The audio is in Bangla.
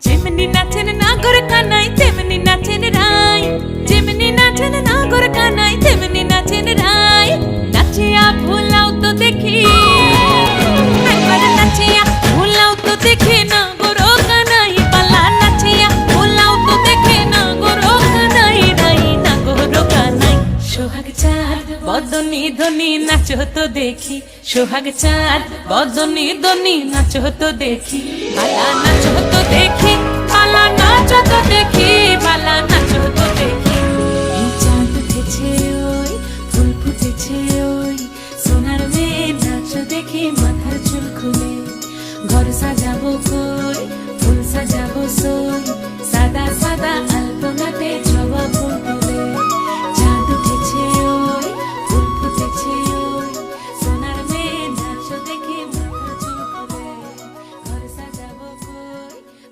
যেমনি নাচেন নাগর কানাই তেমনি নাচেন রাই যেমনি নাচেন নাগর কানাই তেমনি নাচেন রাই নাচিয়া ভুলাও তো দেখি। একবার ভুলাও তো দেখি কানাই পালা নাচিয়া ভুলাও তো দেখি নাগর কানাই রাই নাগর কানাই সোহাগ চাঁদ, বদনি ধনি নাচো তো দেখি। সোহাগ চাঁদ, বদনি ধনি নাচো তো দেখি। পালা নাচো তো নাচছে ওই সোনার মেয়ে নাচ দেখে মাথার চুল খুলে। ঘর সাজাবো কই, ফুল সাজাবো সই।